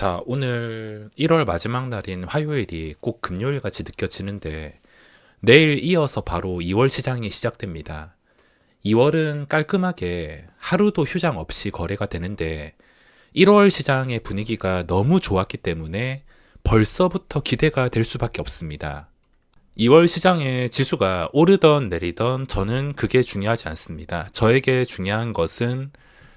자, 오늘 1월 마지막 날인 화요일이 꼭 금요일 같이 느껴지는데 내일 이어서 바로 2월 시장이 시작됩니다. 2월은 깔끔하게 하루도 휴장 없이 거래가 되는데 1월 시장의 분위기가 너무 좋았기 때문에 벌써부터 기대가 될 수밖에 없습니다. 2월 시장의 지수가 오르던 내리던 저는 그게 중요하지 않습니다. 저에게 중요한 것은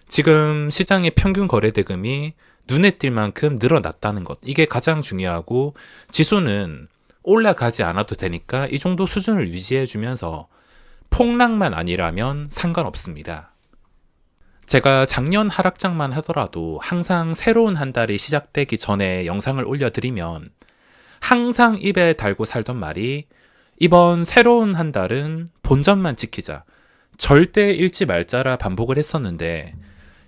지금 시장의 평균 거래 대금이 눈에 띌 만큼 늘어났다는 것. 이게 가장 중요하고 지수는 올라가지 않아도 되니까 이 정도 수준을 유지해 주면서 폭락만 아니라면 상관없습니다. 제가 작년 하락장만 하더라도 항상 새로운 한 달이 시작되기 전에 영상을 올려드리면 항상 입에 달고 살던 말이 이번 새로운 한 달은 본전만 지키자. 절대 잃지 말자라 반복을 했었는데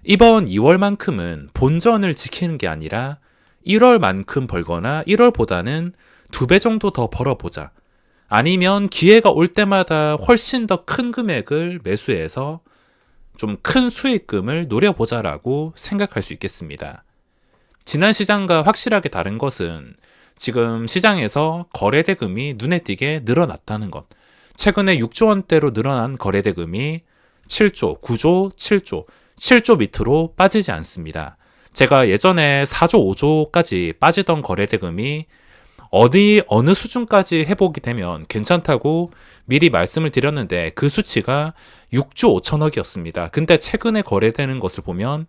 이번 2월만큼은 본전을 지키는 게 아니라 1월만큼 벌거나 1월보다는 두 배 정도 더 벌어보자. 아니면 기회가 올 때마다 훨씬 더 큰 금액을 매수해서 좀 큰 수익금을 노려보자라고 생각할 수 있겠습니다. 지난 시장과 확실하게 다른 것은 지금 시장에서 거래대금이 눈에 띄게 늘어났다는 것. 최근에 6조 원대로 늘어난 거래대금이 7조, 9조, 7조, 7조 밑으로 빠지지 않습니다. 제가 예전에 4조, 5조까지 빠지던 거래대금이 어디, 어느 수준까지 회복이 되면 괜찮다고 미리 말씀을 드렸는데 그 수치가 6조 5천억이었습니다. 근데 최근에 거래되는 것을 보면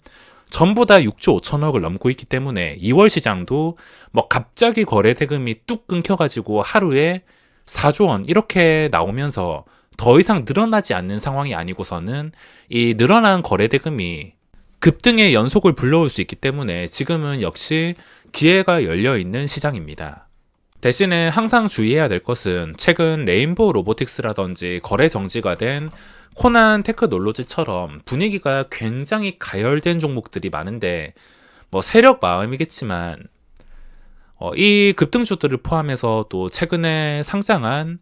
전부 다 6조 5천억을 넘고 있기 때문에 2월 시장도 뭐 갑자기 거래 대금이 뚝 끊겨가지고 하루에 4조 원 이렇게 나오면서 더 이상 늘어나지 않는 상황이 아니고서는 이 늘어난 거래 대금이 급등의 연속을 불러올 수 있기 때문에 지금은 역시 기회가 열려 있는 시장입니다. 대신에 항상 주의해야 될 것은 최근 레인보우 로보틱스라든지 거래 정지가 된 코난 테크놀로지처럼 분위기가 굉장히 가열된 종목들이 많은데 뭐 세력 마음이겠지만 어, 이 급등주들을 포함해서 또 최근에 상장한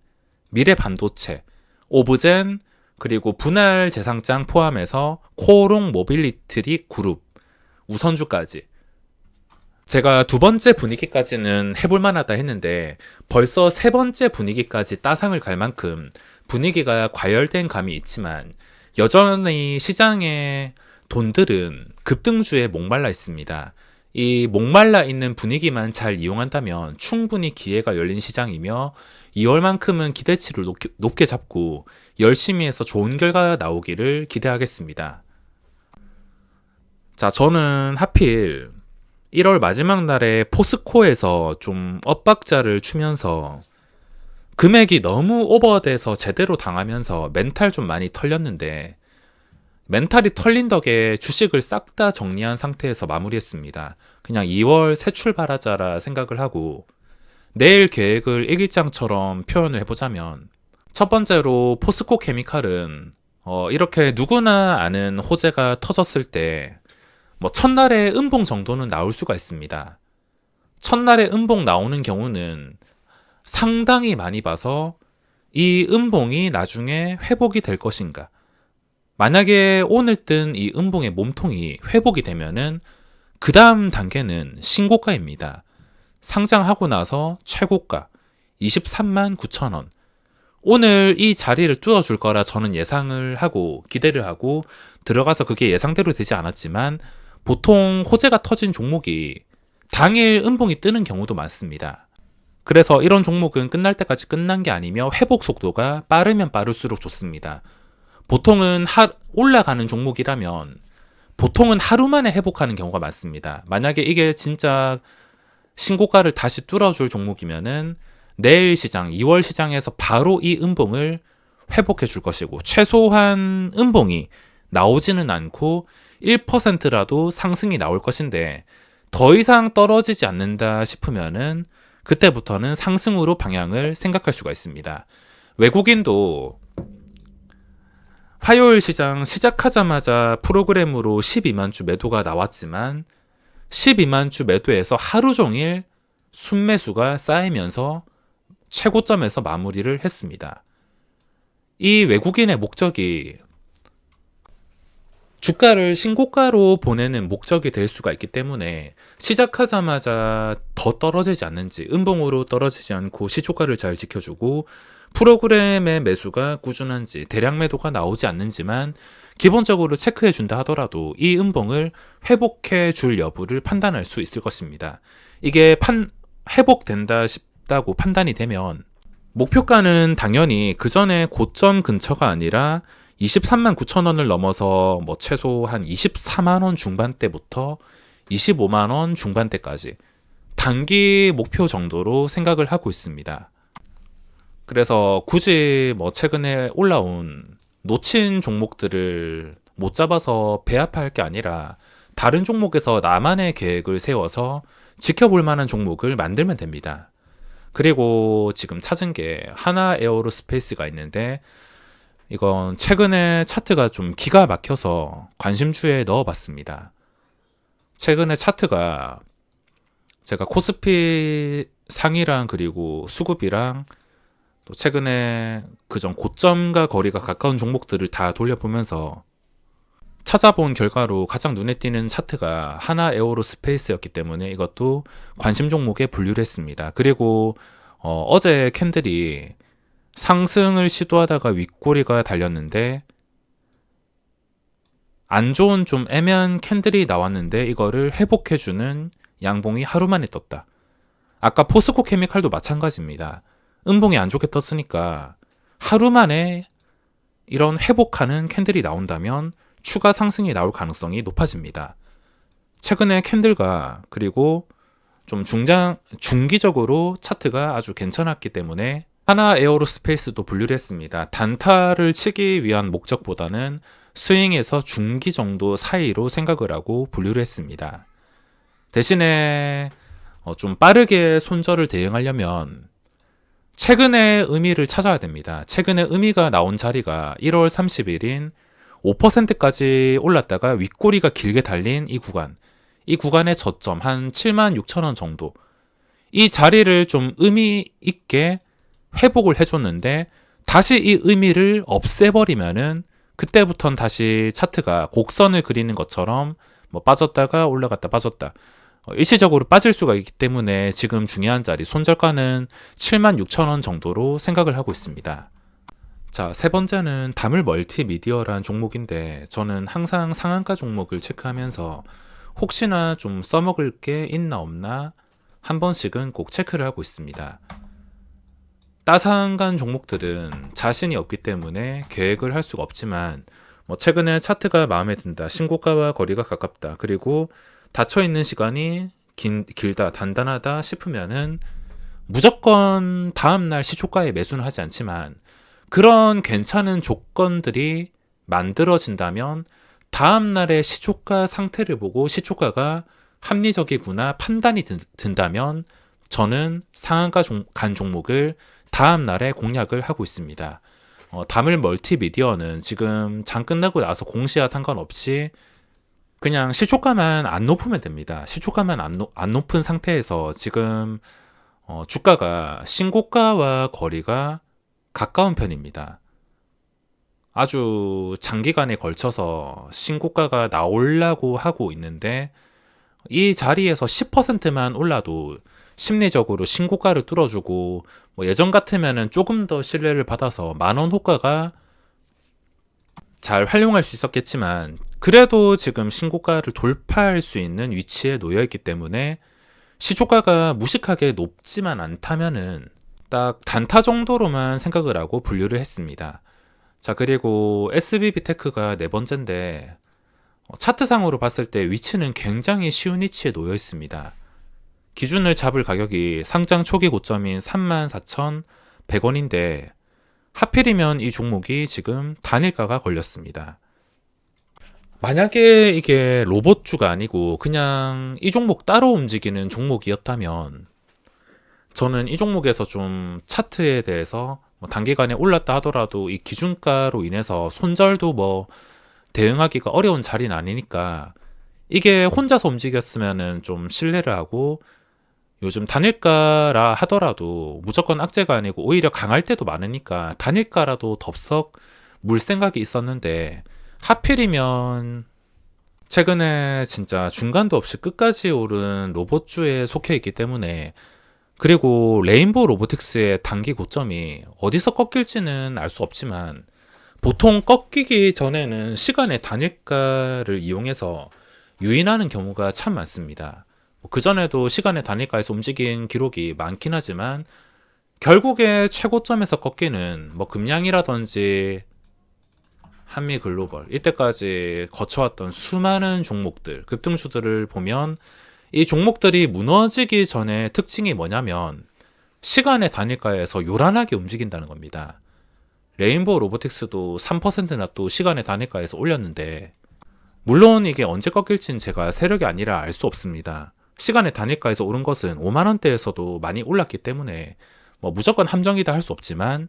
미래 반도체, 오브젠 그리고 분할 재상장 포함해서 코롱 모빌리티 그룹 우선주까지 제가 두 번째 분위기까지는 해볼 만하다 했는데 벌써 세 번째 분위기까지 따상을 갈 만큼 분위기가 과열된 감이 있지만 여전히 시장의 돈들은 급등주에 목말라 있습니다. 이 목말라 있는 분위기만 잘 이용한다면 충분히 기회가 열린 시장이며 2월만큼은 기대치를 높게 잡고 열심히 해서 좋은 결과가 나오기를 기대하겠습니다. 자, 저는 하필 1월 마지막 날에 포스코에서 좀 엇박자를 추면서 금액이 너무 오버돼서 제대로 당하면서 멘탈 좀 많이 털렸는데 멘탈이 털린 덕에 주식을 싹 다 정리한 상태에서 마무리했습니다. 그냥 2월 새 출발하자라 생각을 하고 내일 계획을 일기장처럼 표현을 해보자면 첫 번째로 포스코 케미칼은 어, 이렇게 누구나 아는 호재가 터졌을 때 뭐 첫날에 음봉 정도는 나올 수가 있습니다. 첫날에 음봉 나오는 경우는 상당히 많이 봐서 이 음봉이 나중에 회복이 될 것인가 만약에 오늘 뜬 이 음봉의 몸통이 회복이 되면은 그 다음 단계는 신고가입니다. 상장하고 나서 최고가 23만 9천 원. 오늘 이 자리를 뚫어줄 거라 저는 예상을 하고 기대를 하고 들어가서 그게 예상대로 되지 않았지만 보통 호재가 터진 종목이 당일 음봉이 뜨는 경우도 많습니다. 그래서 이런 종목은 끝날 때까지 끝난 게 아니며 회복 속도가 빠르면 빠를수록 좋습니다. 보통은 하, 올라가는 종목이라면 보통은 하루 만에 회복하는 경우가 많습니다. 만약에 이게 진짜 신고가를 다시 뚫어줄 종목이면은 내일 시장, 2월 시장에서 바로 이 음봉을 회복해 줄 것이고 최소한 음봉이 나오지는 않고 1%라도 상승이 나올 것인데 더 이상 떨어지지 않는다 싶으면은 그때부터는 상승으로 방향을 생각할 수가 있습니다. 외국인도 화요일 시장 시작하자마자 프로그램으로 12만 주 매도가 나왔지만 12만 주 매도에서 하루 종일 순매수가 쌓이면서 최고점에서 마무리를 했습니다. 이 외국인의 목적이 주가를 신고가로 보내는 목적이 될 수가 있기 때문에 시작하자마자 더 떨어지지 않는지 음봉으로 떨어지지 않고 시초가를 잘 지켜주고 프로그램의 매수가 꾸준한지 대량 매도가 나오지 않는지만 기본적으로 체크해 준다 하더라도 이 음봉을 회복해 줄 여부를 판단할 수 있을 것입니다. 이게 판 회복된다 싶다고 판단이 되면 목표가는 당연히 그 전에 고점 근처가 아니라 23만 9천 원을 넘어서 뭐 최소 한 24만 원 중반대부터 25만 원 중반대까지 단기 목표 정도로 생각을 하고 있습니다. 그래서 굳이 뭐 최근에 올라온 놓친 종목들을 못 잡아서 배합할 게 아니라 다른 종목에서 나만의 계획을 세워서 지켜볼 만한 종목을 만들면 됩니다. 그리고 지금 찾은 게 하나 에어로스페이스가 있는데 이건 최근에 차트가 좀 기가 막혀서 관심주에 넣어봤습니다. 최근에 차트가 제가 코스피 상이랑 그리고 수급이랑 또 최근에 그전 고점과 거리가 가까운 종목들을 다 돌려보면서 찾아본 결과로 가장 눈에 띄는 차트가 하나 에어로 스페이스였기 때문에 이것도 관심 종목에 분류를 했습니다. 그리고 어, 제 캔들이 상승을 시도하다가 윗꼬리가 달렸는데 안 좋은 좀 애매한 캔들이 나왔는데 이거를 회복해주는 양봉이 하루 만에 떴다. 아까 포스코 케미칼도 마찬가지입니다. 음봉이 안 좋게 떴으니까 하루 만에 이런 회복하는 캔들이 나온다면 추가 상승이 나올 가능성이 높아집니다. 최근에 캔들과 그리고 좀 중장 중기적으로 차트가 아주 괜찮았기 때문에 하나 에어로스페이스도 분류를 했습니다. 단타를 치기 위한 목적보다는 스윙에서 중기 정도 사이로 생각을 하고 분류를 했습니다. 대신에 어, 좀 빠르게 손절을 대응하려면 최근의 의미를 찾아야 됩니다. 최근에 의미가 나온 자리가 1월 30일인 5%까지 올랐다가 윗꼬리가 길게 달린 이 구간. 이 구간의 저점 한 7만 6천 원 정도. 이 자리를 좀 의미 있게 회복을 해줬는데 다시 이 의미를 없애버리면은 그때부터는 다시 차트가 곡선을 그리는 것처럼 뭐 빠졌다가 올라갔다 빠졌다 어, 일시적으로 빠질 수가 있기 때문에 지금 중요한 자리 손절가는 7만 6천 원 정도로 생각을 하고 있습니다. 자, 세 번째는 다물 멀티미디어란 종목인데 저는 항상 상한가 종목을 체크하면서 혹시나 좀 써먹을 게 있나 없나 한 번씩은 꼭 체크를 하고 있습니다. 따상간 종목들은 자신이 없기 때문에 계획을 할 수가 없지만 뭐 최근에 차트가 마음에 든다, 신고가와 거리가 가깝다, 그리고 닫혀 있는 시간이 긴, 길다, 단단하다 싶으면은 무조건 다음날 시초가에 매수는 하지 않지만 그런 괜찮은 조건들이 만들어진다면 다음날의 시초가 상태를 보고 시초가가 합리적이구나 판단이 든 다면 저는 상한가 종, 간 종목을 다음 날에 공략을 하고 있습니다. 어, 담을 멀티미디어는 지금 장 끝나고 나서 공시와 상관없이 그냥 시초가만 안 높으면 됩니다. 시초가만 안, 노, 안 높은 상태에서 지금 어, 주가가 신고가와 거리가 가까운 편입니다. 아주 장기간에 걸쳐서 신고가가 나오려고 하고 있는데 이 자리에서 10%만 올라도 심리적으로 신고가를 뚫어주고 뭐 예전 같으면은 조금 더 신뢰를 받아서 만원 호가가 잘 활용할 수 있었겠지만 그래도 지금 신고가를 돌파할 수 있는 위치에 놓여 있기 때문에 시초가가 무식하게 높지만 않다면은 딱 단타 정도로만 생각을 하고 분류를 했습니다. 자, 그리고 SBB 테크가 네 번째인데 어, 차트상으로 봤을 때 위치는 굉장히 쉬운 위치에 놓여 있습니다. 기준을 잡을 가격이 상장 초기 고점인 34,100원인데 하필이면 이 종목이 지금 단일가가 걸렸습니다. 만약에 이게 로봇주가 아니고 그냥 이 종목 따로 움직이는 종목이었다면 저는 이 종목에서 좀 차트에 대해서 뭐 단기간에 올랐다 하더라도 이 기준가로 인해서 손절도 뭐 대응하기가 어려운 자리는 아니니까 이게 혼자서 움직였으면은 좀 신뢰를 하고 요즘 단일가라 하더라도 무조건 악재가 아니고 오히려 강할 때도 많으니까 단일가라도 덥석 물 생각이 있었는데 하필이면 최근에 진짜 중간도 없이 끝까지 오른 로봇주에 속해 있기 때문에 그리고 레인보우 로보틱스의 단기 고점이 어디서 꺾일지는 알 수 없지만 보통 꺾이기 전에는 시간의 단일가를 이용해서 유인하는 경우가 참 많습니다. 그 전에도 시간의 단일가에서 움직인 기록이 많긴 하지만 결국에 최고점에서 꺾이는 뭐 금양이라든지 한미 글로벌 이때까지 거쳐왔던 수많은 종목들 급등주들을 보면 이 종목들이 무너지기 전에 특징이 뭐냐면 시간의 단일가에서 요란하게 움직인다는 겁니다. 레인보우 로보틱스도 3%나 또 시간의 단일가에서 올렸는데 물론 이게 언제 꺾일지는 제가 세력이 아니라 알 수 없습니다. 시간의 단일가에서 오른 것은 5만 원대에서도 많이 올랐기 때문에 뭐 무조건 함정이다 할 수 없지만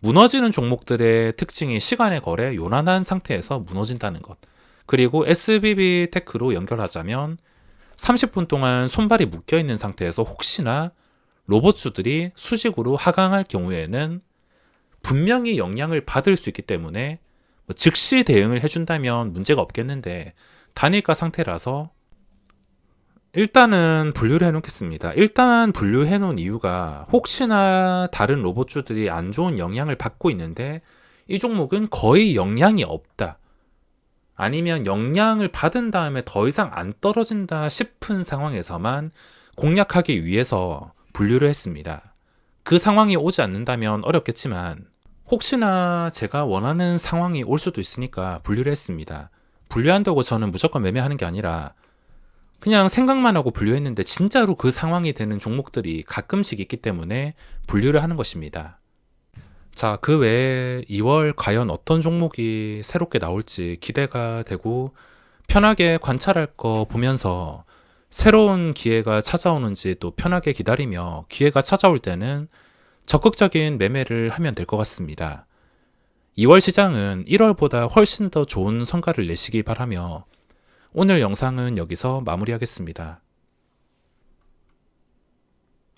무너지는 종목들의 특징이 시간의 거래 요란한 상태에서 무너진다는 것. 그리고 SBB 테크로 연결하자면 30분 동안 손발이 묶여 있는 상태에서 혹시나 로봇주들이 수직으로 하강할 경우에는 분명히 영향을 받을 수 있기 때문에 뭐 즉시 대응을 해준다면 문제가 없겠는데 단일가 상태라서 일단은 분류를 해놓겠습니다. 일단 분류해 놓은 이유가 혹시나 다른 로봇주들이 안 좋은 영향을 받고 있는데 이 종목은 거의 영향이 없다. 아니면 영향을 받은 다음에 더 이상 안 떨어진다 싶은 상황에서만 공략하기 위해서 분류를 했습니다. 그 상황이 오지 않는다면 어렵겠지만 혹시나 제가 원하는 상황이 올 수도 있으니까 분류를 했습니다. 분류한다고 저는 무조건 매매하는 게 아니라 그냥 생각만 하고 분류했는데 진짜로 그 상황이 되는 종목들이 가끔씩 있기 때문에 분류를 하는 것입니다. 자, 그 외에 2월 과연 어떤 종목이 새롭게 나올지 기대가 되고 편하게 관찰할 거 보면서 새로운 기회가 찾아오는지 또 편하게 기다리며 기회가 찾아올 때는 적극적인 매매를 하면 될 것 같습니다. 2월 시장은 1월보다 훨씬 더 좋은 성과를 내시기 바라며 오늘 영상은 여기서 마무리하겠습니다.